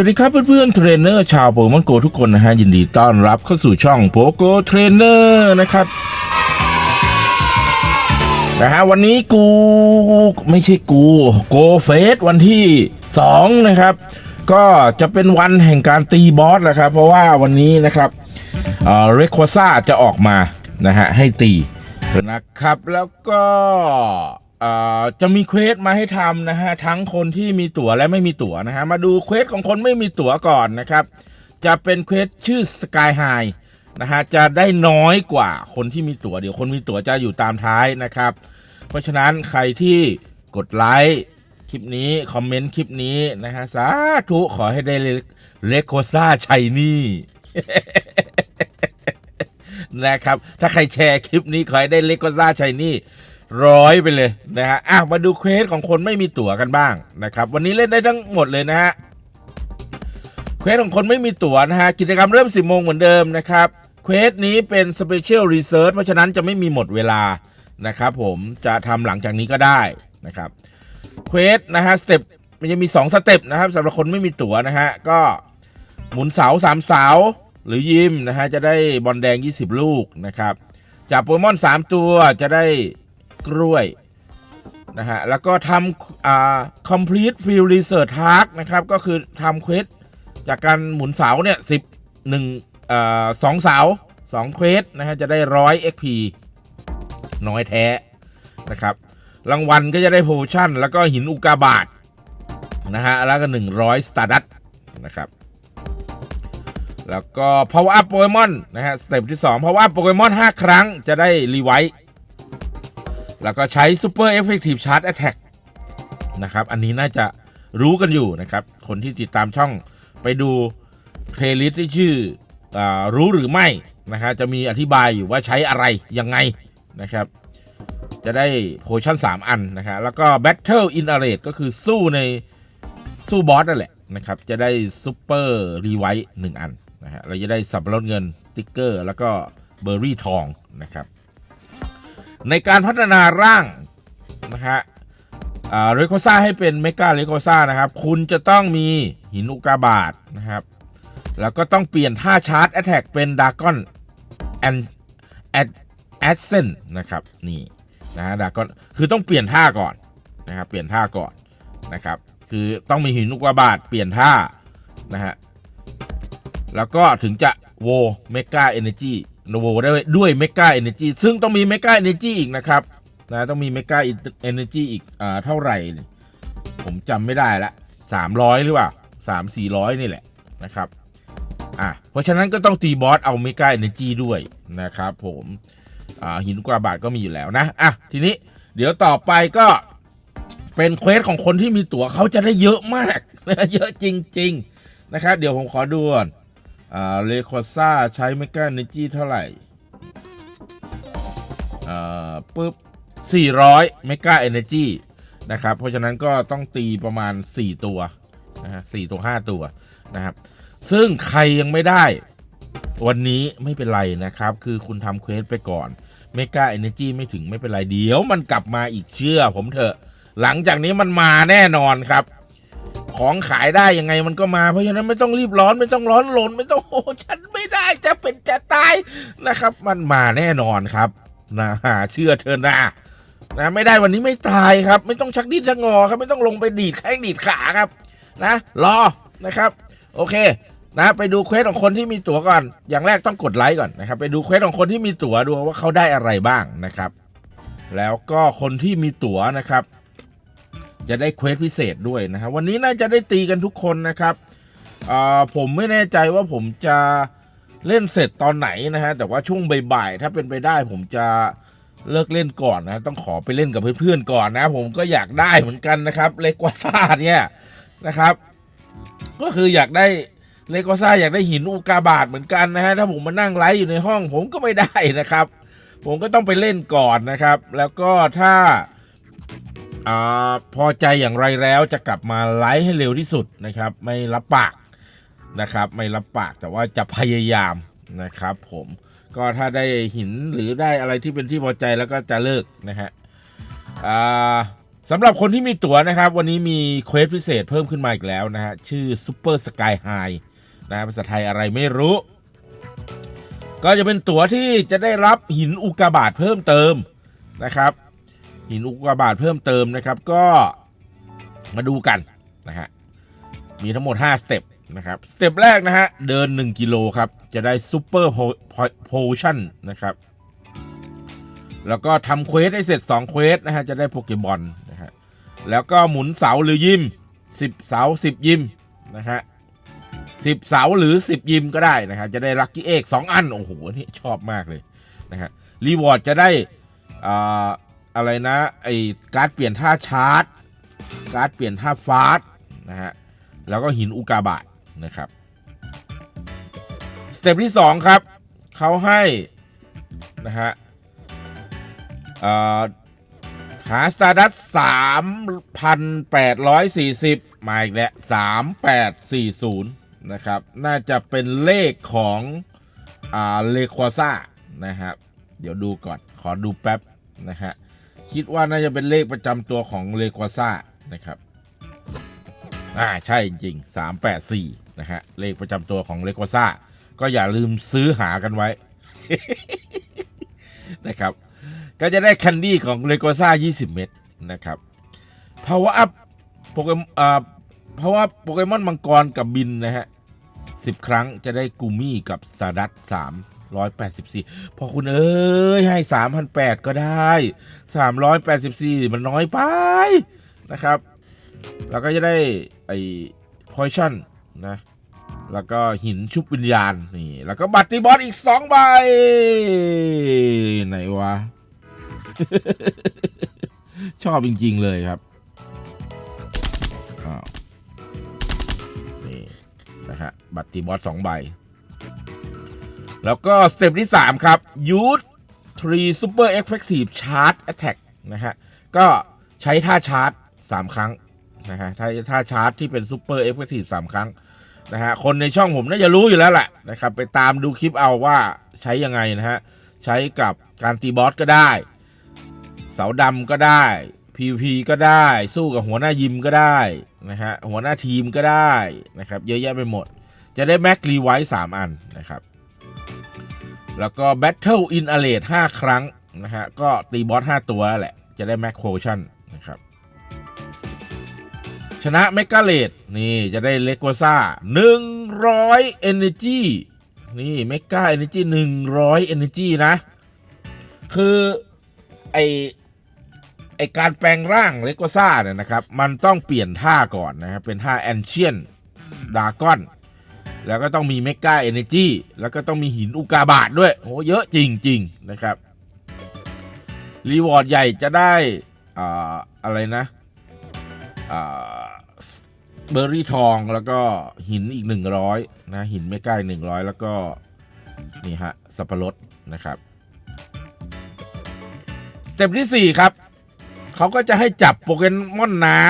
สวัสดีครับเพื่อนๆเทรนเนอร์ชาวโปเกมอนโกทุกคนนะฮะยินดีต้อนรับเข้าสู่ช่องโปโกเทรนเนอร์นะครับนะฮะวันนี้กูไม่ใช่กูโกเฟสวันที่ 2 นะครับ ก็จะเป็นวันแห่งการตีบอสแหละครับ เพราะว่าวันนี้นะครับเรคควซ่าจะออกมานะฮะให้ตีนะครับแล้วก็ จะมีเควสมาให้ทำนะฮะทั้งคนที่มีตั๋วและไม่มีตั๋วนะฮะมาดูเควสของคนไม่มีตั๋วก่อนนะครับ จะเป็นเควสชื่อ Sky High นะฮะจะได้น้อยกว่าคนที่มีตั๋วเดี๋ยวคนมีตั๋วจะอยู่ตามท้ายนะครับ เพราะฉะนั้นใครที่กดไลค์คลิปนี้ คอมเมนต์คลิปนี้นะฮะสาธุขอให้ได้เลโคซ่าชัยนี่นะครับ ถ้าใครแชร์คลิปนี้ขอให้ได้เลโกซ่าชัยนี่ ร้อยไปเลยนะฮะอะมาดูเควสของคนไม่มีตั๋วกันบ้างนะครับ วันนี้เล่นได้ทั้งหมดเลยนะฮะเควสของคนไม่มีตั๋วนะฮะกิจกรรมเริ่ม 10โมงเหมือนเดิมนะครับเควสนี้เป็น Special Research เพราะฉะนั้นจะไม่มีหมดเวลานะครับผมจะทำหลังจากนี้ก็ได้นะครับเควสนะฮะสเต็ปมันจะมี 2 สเต็ปนะครับสำหรับคนไม่มีตั๋วนะฮะก็หมุนเสา3เสาหรือยิมนะฮะจะได้บอลแดง 20 ลูกนะครับจับโปเกมอน 3 ตัวจะได้ กล้วยนะฮะแล้วก็ทำอ่า complete field research task นะครับ ก็คือทำเควสจากการหมุนเสาเนี่ยสิบหนึ่งอ่าสองเสาสองเควสนะฮะจะได้ร้อย XP น้อยแท้นะครับ รางวัลก็จะได้โพชั่น แล้วก็หินอุกาบาตนะฮะแล้วก็ 100สตาร์ดัตนะครับแล้วก็ power up โปเกมอนนะฮะสเต็ปที่ 2 power up โปเกมอน5ครั้งจะได้รีไวท์ แล้วก็ใช้ super effective charge attack นะครับ อันนี้น่าจะรู้กันอยู่นะครับ คนที่ติดตามช่องไปดูเพลย์ลิสต์ที่ชื่ออรู้หรือไม่นะฮะจะมีอธิบายอยู่ว่าใช้อะไร ยังไงนะครับ จะได้โพชั่น 3 อันนะฮะแล้วก็ Battle in a r a t ก็คือสู้ในสู้บอสนั่นแหละนะครับ จะได้ซูเปอร์รีไวท์หนึ่งอันนะฮะเราจะได้สับปะรดเงินติ๊กเกอร์ แล้วก็เบอร์รี่ทองนะครับ ในการพัฒนาร่างนะฮะเรโคซ่าให้เป็นเมกาเรโคซ่านะครับ คุณจะต้องมีหินอุกาบาตนะครับ แล้วก็ต้องเปลี่ยนท่าชาร์จแอ t แทกเป็นดากอนแอนแอดแอดเซนนะครับนี่นะฮะดากอนคือต้องเปลี่ยนท่าก่อนนะครับเปลี่ยนท่าก่อนนะครับ คือต้องมีหินอุกาบาตเปลี่ยนท่านะฮะแล้วก็ถึงจะโวเมกาเอเนจี โวได้ด้วยเมกาเอเนจีซึ่งต้องมีเมกาเอเนจีอีกนะครับนะต้องมีเมกาเอเนจีอีกอ่าเท่าไหร่ ผมจำไม่ได้ละสามร้อยหรือเปล่าสามสี่ร้อยนี่แหละนะครับอะเพราะฉะนั้นก็ต้องตีบอสเอาเมกาเอเนจีด้วยนะครับผมอ่าหินกว่าบาทก็มีอยู่แล้วนะอะทีนี้เดี๋ยวต่อไปก็เป็นเควสของคนที่มีตั๋วเขาจะได้เยอะมากนะเยอะจริง ๆ นะครับ เดี๋ยวผมขอดูก่อน เลคอซ่าใช้เมกาเนจีเท่าไหร่อ่าปุ๊บ 400เมกาเอเนจีนะครับ เพราะฉะนั้นก็ต้องตีประมาณ 4 ตัวนะฮะ4ตัว 5 ตัวนะครับ ซึ่งใครยังไม่ได้ วันนี้ไม่เป็นไรนะครับ คือคุณทำเควสไปก่อนเมกาเอเนจีไม่ถึงไม่เป็นไร เดี๋ยวมันกลับมาอีกเชื่อผมเถอะ หลังจากนี้มันมาแน่นอนครับ ของขายได้ยังไงมันก็มา เพราะฉะนั้นไม่ต้องรีบร้อนไม่ต้องร้อนรนไม่ต้องโอ้ฉันไม่ได้จะเป็นจะตายนะครับ มันมาแน่นอนครับนะเชื่อเธอนะนะไม่ได้วันนี้ไม่ตายครับ ไม่ต้องชักดิ้นชักงอครับไม่ต้องลงไปดีดแข้งดีดขาครับนะรอนะครับ โอเคนะไปดูเควสของคนที่มีตั๋วก่อน อย่างแรกต้องกดไลค์ก่อนนะครับ ไปดูเควสของคนที่มีตั๋วดูว่าเขาได้อะไรบ้างนะครับ แล้วก็คนที่มีตั๋วนะครับ จะได้เควสพิเศษด้วยนะครับวันนี้น่าจะได้ตีกันทุกคนนะครับผมไม่แน่ใจว่าผมจะเล่นเสร็จตอนไหนนะฮะแต่ว่าช่วงบ่ายๆถ้าเป็นไปได้ผมจะเลิกเล่นก่อนนะต้องขอไปเล่นกับเพื่อนๆก่อนนะ ผมก็อยากได้เหมือนกันนะครับ เล็กกว่าซ่าเนี่ยนะครับ ก็คืออยากได้เลโกซ่าอยากได้หินอุกาบาตเหมือนกันนะฮะถ้าผมมานั่งไลฟ์อยู่ในห้องผมก็ไม่ได้นะครับ ผมก็ต้องไปเล่นก่อนนะครับ แล้วก็ถ้า อพอใจอย่างไรแล้วจะกลับมาไลฟ์ให้เร็วที่สุดนะครับ ไม่รับปากนะครับ ไม่รับปากแต่ว่าจะพยายามนะครับ ผมก็ถ้าได้หินหรือได้อะไรที่เป็นที่พอใจแล้วก็จะเลิกนะฮะสำหรับคนที่มีตั๋วนะครับ วันนี้มีเควสพิเศษเพิ่มขึ้นมาอีกแล้วนะฮะชื่อ Super Sky High นะภาษาไทยอะไรไม่รู้ ก็จะเป็นตั๋วที่จะได้รับหินอุกกาบาตเพิ่มเติมนะครับ หินอุกกาบาตเพิ่มเติมนะครับ ก็มาดูกันนะฮะมีทั้งหมด 5 สเต็ปนะครับสเต็ปแรกนะฮะเดิน 1 กิโลครับ จะได้ซูเปอร์โพชั่นนะครับ แล้วก็ทำเควสให้เสร็จ 2 เควสนะฮะจะได้โปเกมอนนะฮะแล้วก็หมุนเสาหรือยิม 10 เสา 10 ยิมนะฮะ10เสาหรือ 10 ยิมก็ได้นะครับจะได้ลัคกี้เอก2อัน โอ้โหนี่ชอบมากเลยนะฮะรีวอร์ดจะได้ อะไรนะไอการ์ดเปลี่ยนท่าชาร์จ การ์ดเปลี่ยนท่าฟาสต์นะฮะแล้วก็หินอุกาบาตนะครับสเต็ปที่ 2 ครับเขาให้นะฮะอ่อหาสตาร์ดัสสามพันแปดร้อยสี่สิบมาอีกแล้วสามแปดสี่ศูนย์นะครับ น่าจะเป็นเลขของอ่าเลควาซ่านะครับ เดี๋ยวดูก่อน ขอดูแป๊บนะฮะ คิดว่าน่าจะเป็นเลขประจำตัวของเลควาซ่านะครับ อ่าใช่จริงสามแปดสี่นะฮะ เลขประจำตัวของเลควาซ่า ก็อย่าลืมซื้อหากันไว้ นะครับ ก็จะได้แคนดี้ของเลโกซ่า 20 เม็ดนะครับ power up โปเกมอ่า power up โปเกมอนมังกรกับบินนะฮะ 10 ครั้งจะได้กูมี่กับสตาร์ดัต 384พอคุณเอ้ยให้3,008ก็ได้384มันน้อยไปนะครับแล้วก็จะได้ไอ้ poison นะแล้วก็หินชุบวิญญาณนี่แล้วก็บัตรตีบอสอีก2ใบ ไหนวะ ชอบจริง ๆ เลยครับนี่นะฮะบัตรตีบอสสองใบ แล้วก็สเต็ปที่ 3 ครับ Use 3 Super Effective Charge Attack นะฮะ ก็ใช้ท่าชาร์จ 3 ครั้งนะฮะท่าท่าชาร์จที่เป็น Super Effective 3 ครั้งนะฮะ คนในช่องผมน่าจะรู้อยู่แล้วแหละนะครับ ไปตามดูคลิปเอาว่าใช้ยังไงนะฮะ ใช้กับการตีบอสก็ได้ เสาดำก็ได้ PVP ก็ได้ สู้กับหัวหน้ายิมก็ได้นะฮะ หัวหน้าทีมก็ได้นะครับ เยอะแยะไปหมด จะได้แม็กรีไวท์3อันนะครับ แล้วก็ Battle in a r a t 5ครั้งนะฮะ ก็ตีบอส 5 ตัวแหละ จะได้แม็กโคชั่นนะครับ ชนะเมกาเลดนี่จะได้เลโกซ่า100 Energy นี่เมกา Energy 100 Energy นะ คือไอไอการแปลงร่างเลโกซ่าเนี่ยนะครับ มันต้องเปลี่ยนท่าก่อนนะครับ เป็นท่าแอนเชียนดากอน แล้วก็ต้องมีเมกาเอเนจีแล้วก็ต้องมีหินอุกาบาตด้วยโอ้เยอะจริง ๆ นะครับ รีวอร์ดใหญ่จะได้อ่าอะไรนะอ่าเบอร์รี่ทองแล้วก็หินอีก 100 นะ หินเมกาหนึ่งร้อยแล้วก็ นี่ฮะ สับปะรดนะครับสเต็ปที่ 4 ครับ เขาก็จะให้จับโปเกมอนน้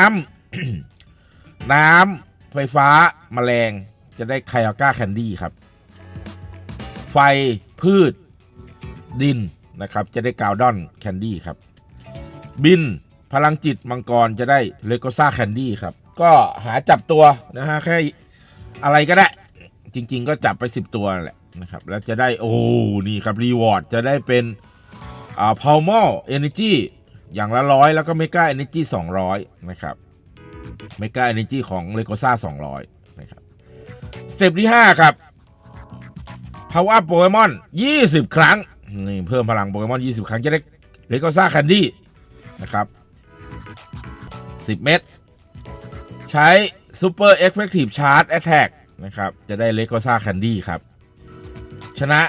ำน้ำไฟฟ้าแมลง จะได้ไคอาก้าแคนดี้ครับ ไฟพืช ดินนะครับ จะได้กาวดอนแคนดี้ครับ บิน พลังจิตมังกรจะได้เลโกซ่าแคนดี้ครับ ก็หาจับตัวนะฮะแค่อะไรก็ได้ จริงๆก็จับไป 10 ตัวแหละนะครับ แล้วจะได้โอ้นี่ครับ รีวอร์ดจะได้เป็นอ่าพาวมอลเอเนจีอย่างละร้อยแล้วก็เมกาเอเนจีสองร้อยนะครับเมกาเอเนจีของเลโกซ่าสองร้อย นะครับสเต็ปที่ 5 ครับพาว e r โปเกมอน 20 ครั้ง นี่เพิ่มพลังโปเกมอน 20 ครั้งจะได้เลโกซ่าแคนดี้นะครับ 10 เม็ดใช้ซูเปอร์เอฟเฟกตีฟชาร์จแอตแทกนะครับ จะได้เลโกซ่าแคนดี้ครับ ชนะ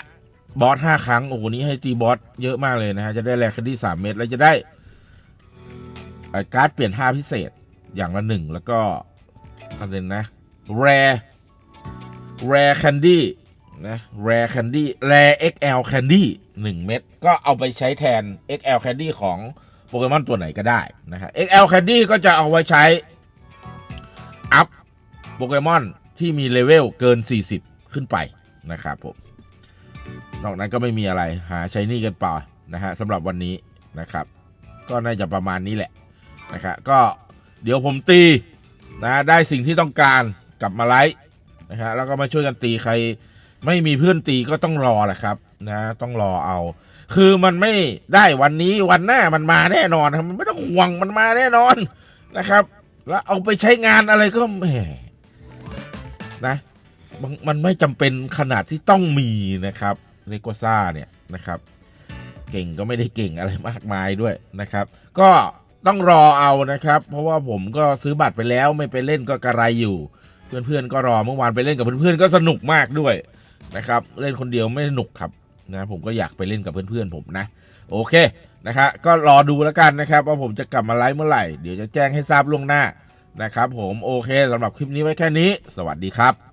บอสห้าครั้ง โอ้โห นี้ให้ตีบอสเยอะมากเลยนะฮะ จะได้แรคดี้สามเม็ดแล้วจะได้ไอ้การ์ดเปลี่ยนท่าพิเศษอย่างละหนึ่งแล้วก็อะไรนะ แร แรแคนดี้นะแรแคนดี้แร XL แคนดี้หนึ่งเม็ดก็เอาไปใช้แทน XL แคนดี้ของโปเกมอนตัวไหนก็ได้นะฮะ XL แคนดี้ก็จะเอาไว้ใช้ อัพโปเกมอนที่มีเลเวลเกิน 40 ขึ้นไปนะครับผม นอกนั้นก็ไม่มีอะไรหาใช้หนี่กันเปล่านะฮะสำหรับวันนี้นะครับ ก็น่าจะประมาณนี้แหละนะครับก็เดี๋ยวผมตีนะได้สิ่งที่ต้องการกลับมาไลฟ์ นะฮะแล้วก็มาช่วยกันตีใคร ไม่มีเพื่อนตีก็ต้องรอแหละครับนะ ต้องรอเอา คือมันไม่ได้วันนี้วันหน้ามันมาแน่นอนครับมันไม่ต้องห่วงมันมาแน่นอนนะครับ แล้วเอาไปใช้งานอะไรก็แหมนะมันมันไม่จำเป็นขนาดที่ต้องมีนะครับเลโกซ่าเนี่ยนะครับเก่งก็ไม่ได้เก่งอะไรมากมายด้วยนะครับ ก็ต้องรอเอานะครับ เพราะว่าผมก็ซื้อบัตรไปแล้วไม่ไปเล่นก็กระไรอยู่ เพื่อนๆก็รอเมื่อวานไปเล่นกับเพื่อนๆก็สนุกมากด้วยนะครับเล่นคนเดียวไม่สนุกครับนะผมก็อยากไปเล่นกับเพื่อนๆผมนะ โอเคนะครับก็รอดูแล้วกันนะครับ ว่าผมจะกลับมาไลฟ์เมื่อไหร่ เดี๋ยวจะแจ้งให้ทราบล่วงหน้านะครับผมโอเคสำหรับคลิปนี้ไว้แค่นี้ สวัสดีครับ